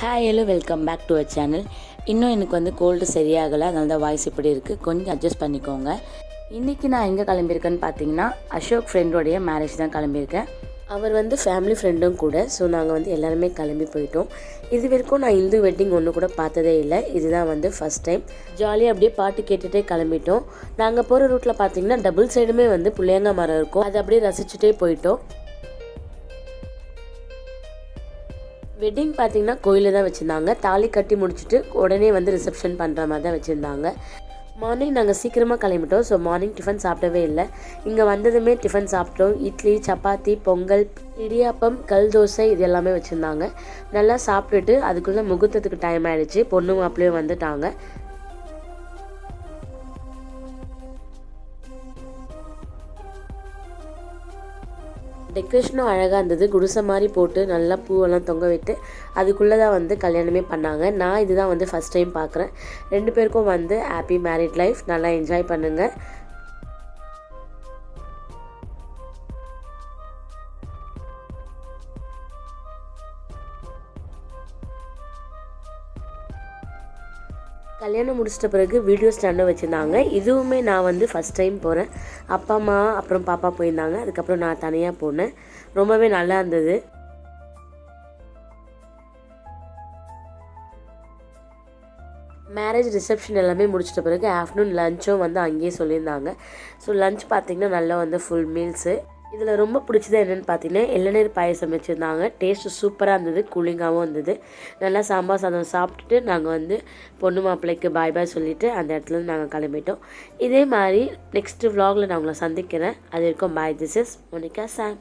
Hi hello welcome back to our channel இன்னும் எனக்கு வந்து கோல்டு சரியாகலை அதனால தான் வாய்ஸ் இப்படி இருக்குது கொஞ்சம் அட்ஜஸ்ட் பண்ணிக்கோங்க. இன்றைக்கி நான் எங்கே கிளம்பியிருக்கேன்னு பார்த்தீங்கன்னா அசோக் ஃப்ரெண்டோடைய மேரேஜ் தான் கிளம்பியிருக்கேன். அவர் வந்து ஃபேமிலி ஃப்ரெண்டும் கூட ஸோ நாங்கள் வந்து எல்லாருமே கிளம்பி போயிட்டோம். இது வரைக்கும் நான் இந்து வெட்டிங் ஒன்று கூட பார்த்ததே இல்லை. இதுதான் வந்து ஃபஸ்ட் டைம் ஜாலியாக அப்படியே பாட்டு கேட்டுகிட்டே கிளம்பிட்டோம். நாங்கள் போகிற ரூட்டில் பார்த்தீங்கன்னா டபுள் சைடுமே வந்து புளியங்க மரம் இருக்கும். அதை அப்படியே ரசிச்சுட்டே போயிட்டோம். வெட்டிங் பார்த்தீங்கன்னா கோயிலில் தான் வச்சுருந்தாங்க. தாலி கட்டி முடிச்சுட்டு உடனே வந்து ரிசப்ஷன் பண்ணுற மாதிரி தான் வச்சுருந்தாங்க. மார்னிங் நாங்கள் சீக்கிரமாக கிளம்பிட்டோம். ஸோ மார்னிங் டிஃபன் சாப்பிடவே இல்லை. இங்கே வந்ததுமே டிஃபன் சாப்பிட்டோம். இட்லி சப்பாத்தி பொங்கல் இடியாப்பம் கல் தோசை இது எல்லாமே வச்சுருந்தாங்க. நல்லா சாப்பிட்டுட்டு அதுக்குள்ளே முகூர்த்தத்துக்கு டைம் ஆகிடுச்சு பொண்ணு மாப்பிள்ளையும் வந்துட்டாங்க. டெக்கரேஷனும் அழகாக இருந்தது. குடிசை மாதிரி போட்டு நல்லா பூவெல்லாம் தொங்க விட்டு அதுக்குள்ளே தான் வந்து கல்யாணமே பண்ணாங்க. நான் இதுதான் வந்து ஃபஸ்ட் டைம் பார்க்குறேன் ரெண்டு பேருக்கும் வந்து ஹாப்பி மேரிட் லைஃப் நல்லா என்ஜாய் பண்ணுங்கள் கல்யாணம் முடிச்சிட்ட பிறகு வீடியோ ஸ்டாண்டும் வச்சுருந்தாங்க. இதுவுமே நான் வந்து ஃபஸ்ட் டைம் போகிறேன் அப்பா அம்மா அப்புறம் பாப்பா போயிருந்தாங்க. அதுக்கப்புறம் நான் தனியாக போனேன். ரொம்பவே நல்லா இருந்தது. மேரேஜ் ரிசப்ஷன் எல்லாமே முடிச்சிட்ட பிறகு ஆஃப்டர்நூன் லஞ்சும் வந்து அங்கேயே சொல்லியிருந்தாங்க. ஸோ லஞ்ச் பார்த்திங்கன்னா நல்லா வந்து ஃபுல் மீல்ஸு இதில் ரொம்ப பிடிச்சது என்னென்னு பார்த்தீங்கன்னா இளநீர் பாயசம் வச்சுருந்தாங்க. டேஸ்ட்டு சூப்பராக இருந்தது கூலிங்காகவும் இருந்தது. நல்லா சாம்பார் சாதம் சாப்பிட்டுட்டு நாங்கள் வந்து பொண்ணு மாப்பிள்ளைக்கு பாய் பாய் சொல்லிவிட்டு அந்த இடத்துலருந்து நாங்கள் கிளம்பிட்டோம். இதே மாதிரி நெக்ஸ்ட்டு vlogல நான் உங்களை சந்திக்கிறேன். அது வரைக்கும் bye this is Monica Sam